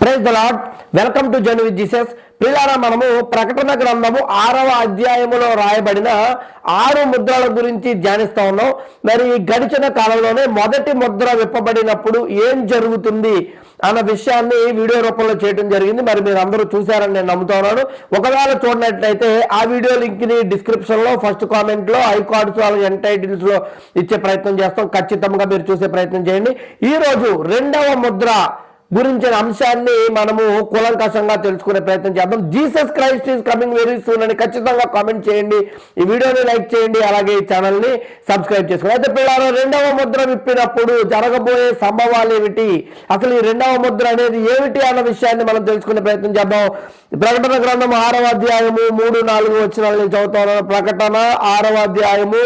Praise the Lord welcome to John with Jesus పిల్లారా మనము ప్రకటన గ్రంథము ఆరవ అధ్యాయములో రాయబడిన ఆరు ముద్రల గురించి ధ్యానిస్తా ఉన్నాం. మరి గడిచిన కాలంలోనే మొదటి ముద్ర విప్పబడినప్పుడు ఏం జరుగుతుంది అన్న విషయాన్ని వీడియో రూపంలో చేయడం జరిగింది. మరి మీరు అందరూ చూశారని నేను నమ్ముతున్నాను ఒకవేళ చూడనట్లయితే ఆ వీడియో లింక్ని డిస్క్రిప్షన్లో ఫస్ట్ కామెంట్లో ఐ కార్డ్స్ వాళ్ళ టైటిల్స్లో ఇచ్చే ప్రయత్నం చేస్తాం. ఖచ్చితంగా మీరు చూసే ప్రయత్నం చేయండి. ఈ రోజు రెండవ ముద్ర గురించిన అంశాన్ని మనము కూలంకషంగా తెలుసుకునే ప్రయత్నం చేద్దాం. Jesus Christ is coming very soon అని ఖచ్చితంగా కామెంట్ చేయండి. ఈ వీడియోని లైక్ చేయండి అలాగే ఈ ఛానల్ని సబ్స్క్రైబ్ చేసుకోండి. అయితే పిల్లలు రెండవ ముద్ర విప్పినప్పుడు జరగబోయే సంభవాలు ఏమిటి? అసలు ఈ రెండవ ముద్ర అనేది ఏమిటి అన్న విషయాన్ని మనం తెలుసుకునే ప్రయత్నం చేద్దాం. ప్రకటన గ్రంథం ఆరవ అధ్యాయము మూడు నాలుగు వచ్చిన చదువుతాను ప్రకటన ఆరవ అధ్యాయము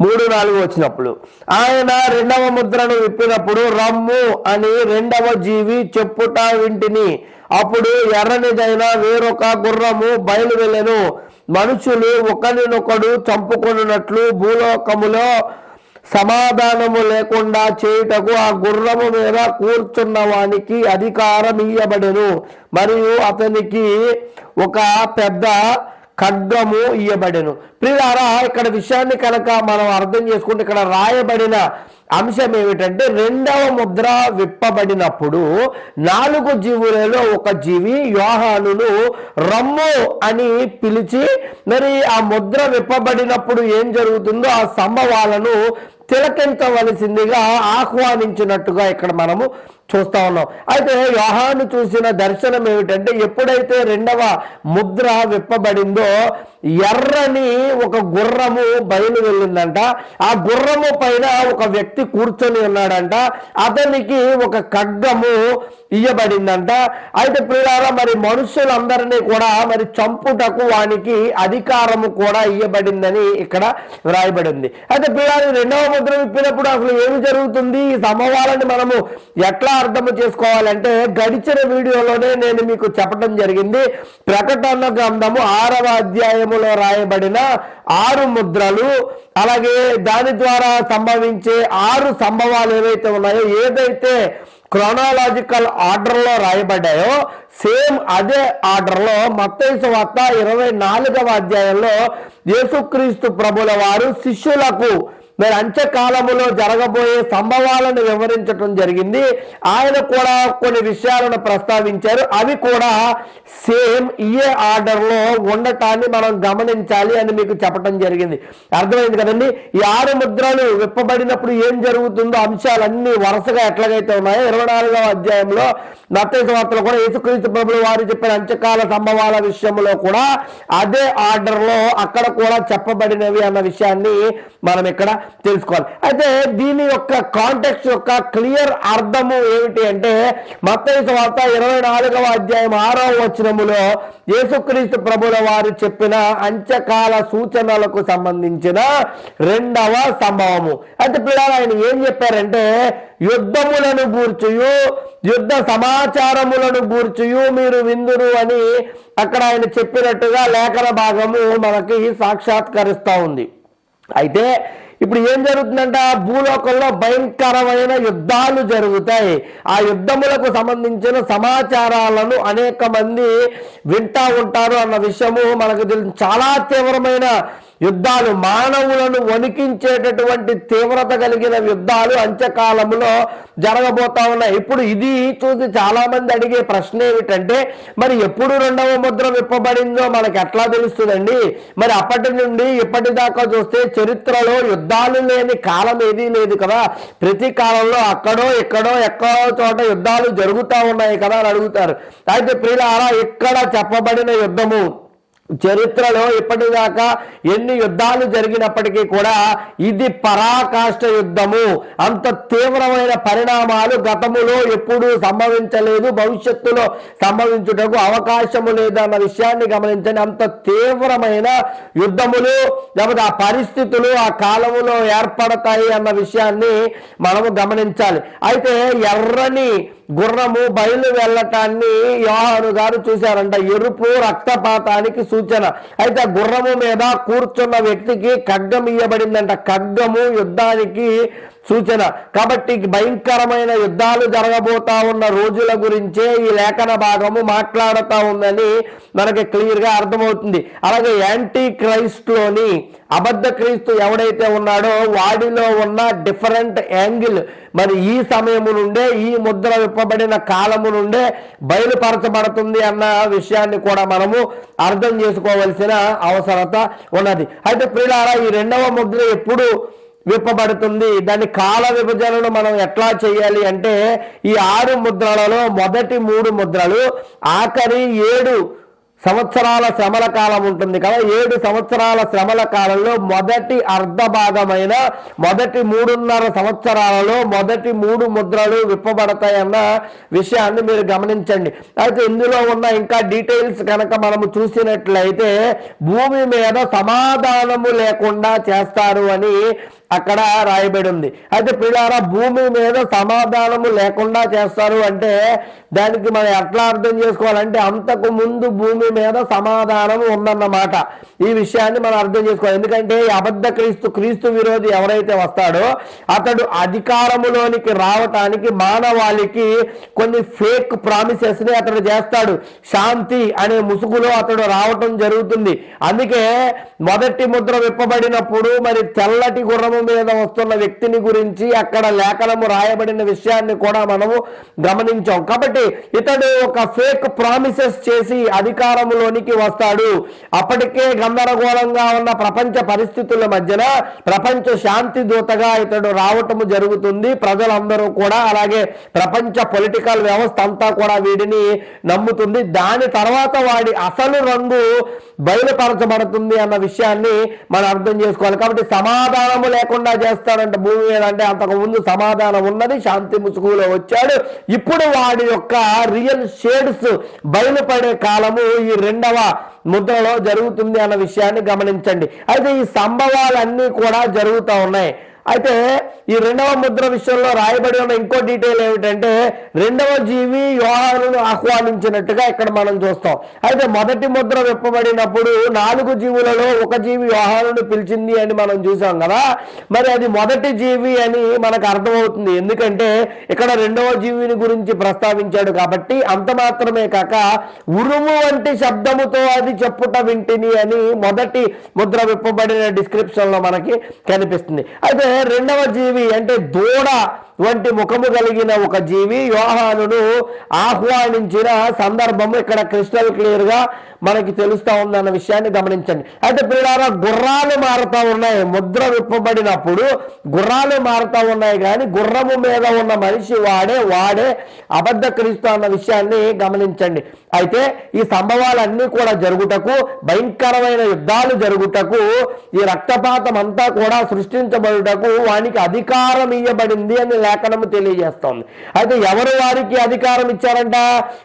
మూడు నాలుగు వచ్చినప్పుడు. ఆయన రెండవ ముద్రను విప్పినప్పుడు రమ్ము అని రెండవ జీవి చెప్పుట వింటిని. అప్పుడు ఎర్రనిదైన వేరొక గుర్రము బయలు వెళ్ళెను. మనుషులు ఒకరినొకడు చంపుకున్నట్లు భూలోకములో సమాధానము లేకుండా చేయుటకు ఆ గుర్రము మీద కూర్చున్న వానికి అధికారం ఇయ్యబడెను మరియు అతనికి ఒక పెద్ద ఖడ్గము ఇయ్యబడెను. ప్రియారా ఇక్కడ విషయాన్ని కనుక మనం అర్థం చేసుకుంటే ఇక్కడ రాయబడిన అంశం ఏమిటంటే రెండవ ముద్ర విప్పబడినప్పుడు నాలుగు జీవులలో ఒక జీవి యోహానును రమ్ము అని పిలిచి మరి ఆ ముద్ర విప్పబడినప్పుడు ఏం జరుగుతుందో ఆ సంభవాలను తిలకించవలసిందిగా ఆహ్వానించినట్టుగా ఇక్కడ మనము చూస్తా ఉన్నాం. అయితే యోహాను చూసిన దర్శనం ఏమిటంటే ఎప్పుడైతే రెండవ ముద్ర విప్పబడిందో ఎర్రని ఒక గుర్రము బయలు వెళ్ళిందంట. ఆ గుర్రము పైన ఒక వ్యక్తి కూర్చొని ఉన్నాడంట. అతనికి ఒక ఖడ్గము ఇయ్యబడిందంట. అయితే ప్రియారా మరి మనుషులందరినీ కూడా మరి చంపుటకు వానికి అధికారము కూడా ఇయ్యబడిందని ఇక్కడ వ్రాయబడింది. అయితే ప్రియారి రెండవ ముద్ర విప్పినప్పుడు అసలు ఏమి జరుగుతుంది? ఈ సమవాలని మనము ఎట్లా అర్థం చేసుకోవాలంటే గడిచిన వీడియోలోనే నేను మీకు చెప్పడం జరిగింది. ప్రకటన గ్రంథము ఆరవ అధ్యాయములో రాయబడిన ఆరు ముద్రలు అలాగే దాని ద్వారా సంభవించే ఆరు సంభవాలు ఏవైతే ఉన్నాయో ఏదైతే క్రోనాలాజికల్ ఆర్డర్లో రాయబడ్డాయో సేమ్ అదే ఆర్డర్లో మత్తైసు వార్త ఇరవై నాలుగవ అధ్యాయంలో యేసుక్రీస్తు ప్రభుల వారు శిష్యులకు మరి అంత్యకాలములో జరగబోయే సంభవాలను వివరించడం జరిగింది. ఆయన కూడా కొన్ని విషయాలను ప్రస్తావించారు. అవి కూడా సేమ్ ఇయే ఆర్డర్లో ఉండటాన్ని మనం గమనించాలి అని మీకు చెప్పడం జరిగింది. అర్థమైంది కదండి? ఈ ఆరు ముద్రలు విప్పబడినప్పుడు ఏం జరుగుతుందో అంశాలన్నీ వరుసగా ఎట్లాగైతే ఉన్నాయో ఇరవై నాలుగవ అధ్యాయంలో నత్తైస వార్తలు కూడా యేసుక్రీస్తు ప్రభులు వారు చెప్పిన అంత్యకాల సంభవాల విషయంలో కూడా అదే ఆర్డర్లో అక్కడ కూడా చెప్పబడినవి అన్న విషయాన్ని మనం ఇక్కడ తెలుసుకోవాలి. అయితే దీని యొక్క కాంటెక్స్ యొక్క క్లియర్ అర్థము ఏమిటి అంటే మత్తైస వార్త ఇరవై నాలుగవ అధ్యాయం ఆరవ వచనములో యేసుక్రీస్తు ప్రభుల వారు చెప్పిన అంత్యకాల సూచనలకు సంబంధించిన రెండవ సంభవము. అయితే పిల్లలు ఆయన ఏం చెప్పారంటే యుద్ధములను గూర్చుయు యుద్ధ సమాచారములను గూర్చుయు మీరు విందురు అని అక్కడ ఆయన చెప్పినట్టుగా లేఖన భాగము మనకి సాక్షాత్కరిస్తూ ఉంది. అయితే ఇప్పుడు ఏం జరుగుతుందంట? భూలోకంలో భయంకరమైన యుద్ధాలు జరుగుతాయి. ఆ యుద్ధములకు సంబంధించిన సమాచారాలను అనేక మంది వింటా ఉంటారు అన్న విషయము మనకు తెలిసి చాలా తీవ్రమైన యుద్ధాలు మానవులను వణికించేటటువంటి తీవ్రత కలిగిన యుద్ధాలు అంత్యకాలంలో జరగబోతా ఉన్నాయి. ఇప్పుడు ఇది చూసి చాలా మంది అడిగే ప్రశ్న ఏమిటంటే మరి ఎప్పుడు రెండవ ముద్ర విప్పబడిందో మనకు ఎట్లా తెలుస్తుందండి? మరి అప్పటి నుండి ఇప్పటిదాకా చూస్తే చరిత్రలో యుద్ధాలు లేని కాలం ఏదీ లేదు కదా. ప్రతి కాలంలో అక్కడో ఎక్కడో ఎక్కడో చోట యుద్ధాలు జరుగుతూ ఉన్నాయి కదా అని అడుగుతారు. అయితే ప్రియులారా ఇక్కడ చెప్పబడిన యుద్ధము చరిత్రలో ఇప్పటిదాకా ఎన్ని యుద్ధాలు జరిగినప్పటికీ కూడా ఇది పరాకాష్ట యుద్ధము. అంత తీవ్రమైన పరిణామాలు గతములో ఎప్పుడూ సంభవించలేదు. భవిష్యత్తులో సంభవించుటకు అవకాశము లేదన్న విషయాన్ని గమనించండి. అంత తీవ్రమైన యుద్ధములు లేకపోతే ఆ పరిస్థితులు ఆ కాలములో ఏర్పడతాయి అన్న విషయాన్ని మనము గమనించాలి. అయితే ఎర్రని గుర్రము బయలు వెళ్ళటాన్ని యోహాను గారు చూశారంట. ఎరుపు రక్తపాతానికి సూచన. అయితే గుర్రము మీద కూర్చున్న వ్యక్తికి ఖడ్గం ఇయ్యబడిందంట. ఖడ్గము యుద్ధానికి సూచన. కాబట్టి భయంకరమైన యుద్ధాలు జరగబోతా ఉన్న రోజుల గురించే ఈ లేఖన భాగము మాట్లాడుతూ ఉందని మనకి క్లియర్గా అర్థమవుతుంది. అలాగే యాంటీ క్రైస్ట్లోని అబద్ధ క్రీస్తు ఎవడైతే ఉన్నాడో వాడిలో ఉన్న డిఫరెంట్ యాంగిల్ మరి ఈ సమయము నుండే ఈ ముద్ర విప్పబడిన కాలము నుండే బయలుపరచబడుతుంది అన్న విషయాన్ని కూడా మనము అర్థం చేసుకోవలసిన అవసరత ఉన్నది. అయితే ప్రియులారా ఈ రెండవ ముద్ర ఎప్పుడు విప్పబడుతుంది. దాని కాల విభజనను మనం ఎట్లా చేయాలి అంటే ఈ ఆరు ముద్రలలో మొదటి మూడు ముద్రలు ఆఖరి ఏడు సంవత్సరాల శ్రమల కాలం ఉంటుంది కదా. ఏడు సంవత్సరాల శ్రమల కాలంలో మొదటి అర్ధ భాగమైన మొదటి మూడున్నర సంవత్సరాలలో మొదటి మూడు ముద్రలు విప్పబడతాయన్న విషయాన్ని మీరు గమనించండి. అయితే ఇందులో ఉన్న ఇంకా డీటెయిల్స్ కనుక మనము చూసినట్లయితే భూమి మీద సమాధానము లేకుండా చేస్తారు అని అక్కడ రాయబడి ఉంది అయితే పిల్లారా భూమి మీద సమాధానము లేకుండా చేస్తారు అంటే దానికి మనం ఎట్లా అర్థం చేసుకోవాలంటే అంతకు ముందు భూమి మీద సమాధానం ఉందన్నమాట. ఈ విషయాన్ని మనం అర్థం చేసుకోవాలి. ఎందుకంటే అబద్ధ క్రీస్తు క్రీస్తు విరోధి ఎవరైతే వస్తాడో అతడు అధికారములోనికి రావటానికి మానవాళికి కొన్ని ఫేక్ ప్రామిసెస్ని అతడు చేస్తాడు. శాంతి అనే ముసుగులో అతడు రావటం జరుగుతుంది. అందుకే మొదటి ముద్ర విప్పబడినప్పుడు మరి తెల్లటి గుర్రము మీద వస్తున్న వ్యక్తిని గురించి అక్కడ లేఖనము రాయబడిన విషయాన్ని కూడా మనము గమనించాం. కాబట్టి ఇతడు ఒక ఫేక్ ప్రామిసెస్ చేసి అధికారంలోనికి వస్తాడు. అప్పటికే గందరగోళంగా ఉన్న ప్రపంచ పరిస్థితుల మధ్యన ప్రపంచ శాంతి దూతగా ఇతడు రావటము జరుగుతుంది. ప్రజలందరూ కూడా అలాగే ప్రపంచ పొలిటికల్ వ్యవస్థ అంతా కూడా వీడిని నమ్ముతుంది. దాని తర్వాత వాడి అసలు రంగు బయలుపరచబడుతుంది అన్న విషయాన్ని మనం అర్థం చేసుకోవాలి. కాబట్టి సమాధానము లేకుండా చేస్తాడంట భూమి మీద అంటే అంతకు ముందు సమాధానం ఉన్నది. శాంతి ముసుగులో వచ్చాడు. ఇప్పుడు వాడి యొక్క రియల్ షేడ్స్ బయలుపడే కాలము ఈ రెండవ ముద్రలో జరుగుతుంది అన్న విషయాన్ని గమనించండి. అయితే ఈ సంభవాలన్నీ కూడా జరుగుతూ ఉన్నాయి. అయితే ఈ రెండవ ముద్ర విషయంలో రాయబడి ఉన్న ఇంకో డీటెయిల్ ఏమిటంటే రెండవ జీవి యోహాను ఆహ్వానించినట్టుగా ఇక్కడ మనం చూస్తాం. అయితే మొదటి ముద్ర విప్పబడినప్పుడు నాలుగు జీవులలో ఒక జీవి యోహాను పిలిచింది అని మనం చూసాం కదా. మరి అది మొదటి జీవి అని మనకు అర్థమవుతుంది. ఎందుకంటే ఇక్కడ రెండవ జీవిని గురించి ప్రస్తావించాడు కాబట్టి అంత మాత్రమే కాక ఉరుము వంటి శబ్దముతో అది చెప్పుట వింటిని అని మొదటి ముద్ర విప్పబడిన డిస్క్రిప్షన్లో మనకి కనిపిస్తుంది. అయితే రెండవ జీవి అంటే దూడ వంటి ముఖము కలిగిన ఒక జీవి. యోహానును ఆహ్వానించిన సందర్భము ఇక్కడ క్రిస్టల్ క్లియర్గా మనకి తెలుస్తూ ఉందన్న విషయాన్ని గమనించండి. అయితే పిల్లారా గుర్రాలు మారుతూ ఉన్నాయి. ముద్ర విప్పబడినప్పుడు గుర్రాలు మారుతూ ఉన్నాయి కానీ గుర్రము మీద ఉన్న మనిషి వాడే వాడే అబద్ధ క్రీస్తు అన్న విషయాన్ని గమనించండి. అయితే ఈ సంభవాలన్నీ కూడా జరుగుటకు భయంకరమైన యుద్ధాలు జరుగుటకు ఈ రక్తపాతం అంతా కూడా సృష్టించబడుటకు వానికి అధికారం ఇవ్వబడింది అని లేఖనము తెలియజేస్తోంది. అయితే ఎవరు వారికి అధికారం ఇచ్చారంట?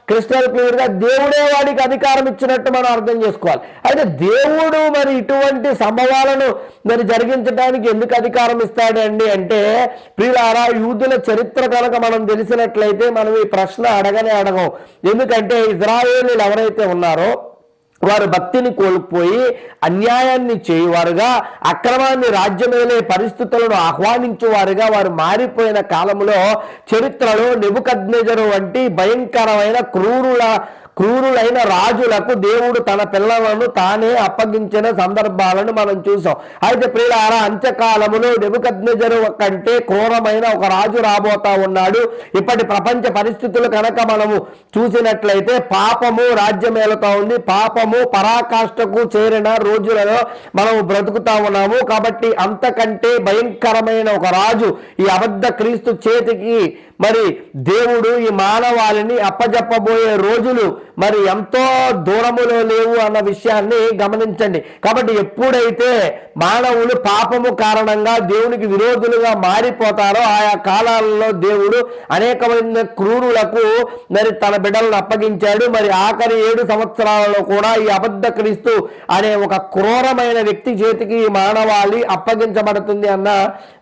క్రిస్టల్ క్లియర్గా దేవుడే వాడికి అధికారం ఇచ్చినట్టు మనం అర్థం చేసుకోవాలి. అయితే దేవుడు మరి ఇటువంటి సంభవాలను మరి జరిగించడానికి ఎందుకు అధికారం ఇస్తాడండి అంటే ప్రియులారా యూదుల చరిత్ర కనుక మనం తెలిసినట్లయితే మనం ఈ ప్రశ్న అడగనే అడగం. ఎందుకంటే ఇజ్రాయేలీలు ఎవరైతే ఉన్నారో వారు భక్తిని కోల్పోయి అన్యాయాన్ని చేయువారుగా అక్రమాన్ని రాజ్యమేలే పరిస్థితులను ఆహ్వానించేవారుగా వారు మారిపోయిన కాలంలో చరిత్రలో నెబుకద్నెజరు వంటి భయంకరమైన క్రూరుల క్రూరులైన రాజులకు దేవుడు తన పిల్లలను తానే అప్పగించిన సందర్భాలను మనం చూసాం. అయితే ప్రియులారా అంత్యకాలములో నెబుకద్నెజరు కంటే క్రూరమైన ఒక రాజు రాబోతా ఉన్నాడు. ఇప్పటి ప్రపంచ పరిస్థితులు కనుక మనము చూసినట్లయితే పాపము రాజ్యమేలుతా ఉంది. పాపము పరాకాష్ఠకు చేరిన రోజులలో మనము బ్రతుకుతా ఉన్నాము. కాబట్టి అంతకంటే భయంకరమైన ఒక రాజు ఈ అబద్ధ క్రీస్తు చేతికి మరి దేవుడు ఈ మానవాళిని అప్పజెప్పబోయే రోజులు మరి ఎంతో దూరములో లేవు అన్న విషయాన్ని గమనించండి. కాబట్టి ఎప్పుడైతే మానవులు పాపము కారణంగా దేవునికి విరోధులుగా మారిపోతారో ఆయా కాలాలలో దేవుడు అనేకమైన క్రూరులకు మరి తన బిడ్డలను అప్పగించాడు. మరి ఆఖరి ఏడు సంవత్సరాలలో కూడా ఈ అబద్ధ క్రీస్తు అనే ఒక క్రూరమైన వ్యక్తి చేతికి ఈ మానవాళి అప్పగించబడుతుంది అన్న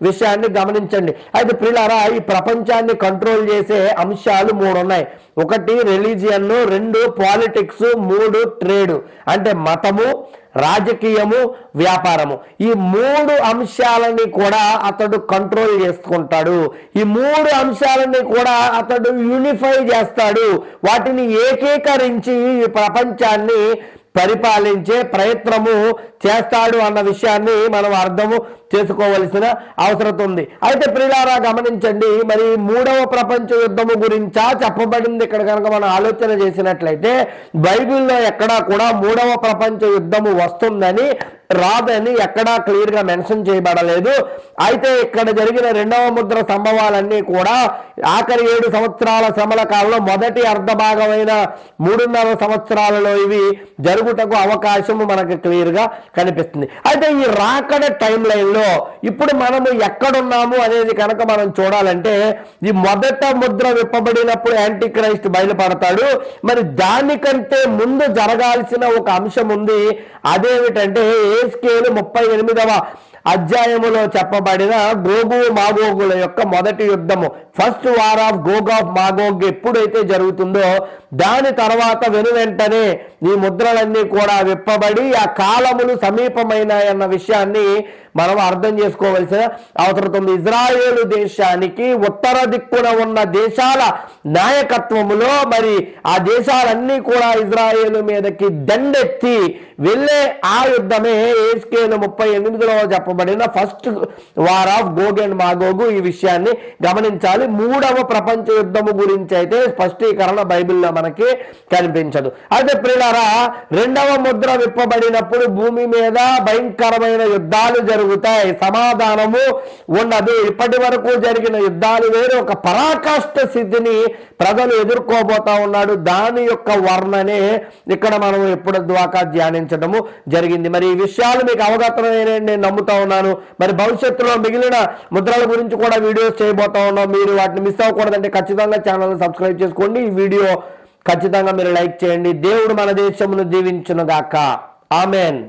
విషయాన్ని గమనించండి. అయితే పిల్లరా ఈ ప్రపంచాన్ని కంట్రోల్ చేసే అంశాలు మూడు ఉన్నాయి ఒకటి రిలీజియన్ రెండు పాలిటిక్స్ మూడు ట్రేడ్ అంటే మతము రాజకీయము వ్యాపారము. ఈ మూడు అంశాలని కూడా అతడు కంట్రోల్ చేసుకుంటాడు. ఈ మూడు అంశాలని కూడా అతడు యూనిఫై చేస్తాడు. వాటిని ఏకీకరించి ఈ ప్రపంచాన్ని పరిపాలించే ప్రయత్నము చేస్తాడు అన్న విషయాన్ని మనం అర్థము చేసుకోవలసిన అవసరం ఉంది. అయితే ప్రియులారా గమనించండి మరి మూడవ ప్రపంచ యుద్ధము గురించా చెప్పబడింది? ఇక్కడ కనుక మనం ఆలోచన చేసినట్లయితే బైబిల్లో ఎక్కడా కూడా మూడవ ప్రపంచ యుద్ధము వస్తుందని రాదని ఎక్కడా క్లియర్గా మెన్షన్ చేయబడలేదు. అయితే ఇక్కడ జరిగిన రెండవ ముద్ర సంభవాలన్నీ కూడా ఆఖరి ఏడు సంవత్సరాల శ్రమల కాలంలో మొదటి అర్ధ భాగమైన మూడున్నర సంవత్సరాలలో ఇవి జరుగుటకు అవకాశము మనకు క్లియర్గా కనిపిస్తుంది. అయితే ఈ రాకడ టైం లైన్లో ఇప్పుడు మనము ఎక్కడున్నాము అనేది కనుక మనం చూడాలంటే ఈ మొదట ముద్ర విప్పబడినప్పుడు యాంటీ క్రైస్ట్ బయలుపడతాడు. మరి దానికంటే ముందు జరగాల్సిన ఒక అంశం ఉంది. అదేమిటంటే ఏ స్కేలు ముప్పై ఎనిమిదవ అధ్యాయములో చెప్పబడిన గోగు మాగోగుల యొక్క మొదటి యుద్ధము. First war of Gog of Magog ఎప్పుడైతే జరుగుతుందో దాని తర్వాత వెను వెంటనే ఈ ముద్రలన్నీ కూడా విప్పబడి ఆ కాలములు సమీపమైనాయన్న విషయాన్ని మనం అర్థం చేసుకోవలసిన అవసరం ఉంది. ఇజ్రాయేలు దేశానికి ఉత్తర దిక్కున ఉన్న దేశాల నాయకత్వములో మరి ఆ దేశాలన్నీ కూడా ఇజ్రాయేలు మీదకి దండెత్తి వెళ్ళే ఆ యుద్ధమే ఏస్కేలు ముప్పై ఎనిమిదిలో చెప్ప చెప్పబడిన first war of Gog and Magog ఈ విషయాన్ని గమనించాలి. మూడవ ప్రపంచ యుద్ధము గురించి అయితే స్పష్టీకరణ బైబిల్లో మనకి కనిపించదు. అయితే ప్రియులారా రెండవ ముద్ర విప్పబడినప్పుడు భూమి మీద భయంకరమైన యుద్ధాలు జరుగుతాయి. సమాధానము ఉండదు ఇప్పటి వరకు జరిగిన యుద్ధాలు వేరు. ఒక పరాకాష్ట స్థితిని ప్రజలు ఎదుర్కోబోతా ఉన్నాడు. దాని యొక్క వర్ణనే ఇక్కడ మనం ఎప్పుడు ద్వాకా ధ్యానించడము జరిగింది. మరి ఈ విషయాలు మీకు అవగతమైన నేను నమ్ముతా ఉన్నాను. మరి భవిష్యత్తులో మిగిలిన ముద్రల గురించి కూడా వీడియోస్ చేయబోతా ఉన్నాం. మీరు వాటిని మిస్ అవ్వకూడదంటే ఖచ్చితంగా ఛానల్ సబ్స్క్రైబ్ చేసుకోండి. ఈ వీడియో ఖచ్చితంగా మీరు లైక్ చేయండి. దేవుడు మన దేశమును దీవించునుగాక. ఆమెన్